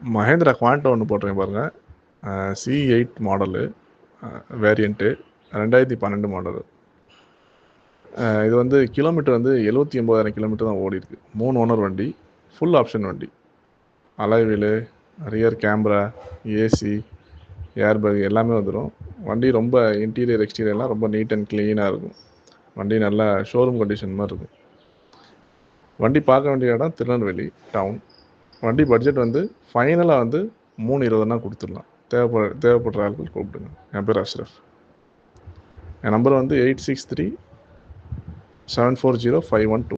மஹேந்திரா குவான்டோ ஒன்று போட்டிருக்கேன் பாருங்கள் சி எயிட் மாடலு வேரியண்ட்டு ரெண்டாயிரத்தி பன்னெண்டு மாடலு இது வந்து கிலோமீட்டர் வந்து எழுபத்தி ஒம்பதாயிரம் கிலோமீட்டர் தான் ஓடி இருக்கு. மூணு ஓனர் வண்டி ஃபுல் ஆப்ஷன் வண்டி. Alloy wheel rear camera AC airbag எல்லாமே வந்துடும் வண்டி ரொம்ப இன்டீரியர் எக்ஸ்டீரியர்லாம் ரொம்ப நீட் அண்ட் க்ளீனாக இருக்கும். வண்டி நல்லா ஷோரூம் கண்டிஷன் மாதிரி இருக்கும். வண்டி பார்க்க வேண்டிய இடம் திருநெல்வேலி டவுன் வண்டி பட்ஜெட் வந்து ஃபைனலாக வந்து மூணு இருபதுனா கொடுத்துடலாம். தேவைப்பட தேவைப்படுற ஆட்கள் கூப்பிடுங்க. என் பேர் அஷ்ரஃப் என் நம்பர் வந்து eight six three seven four zero five one two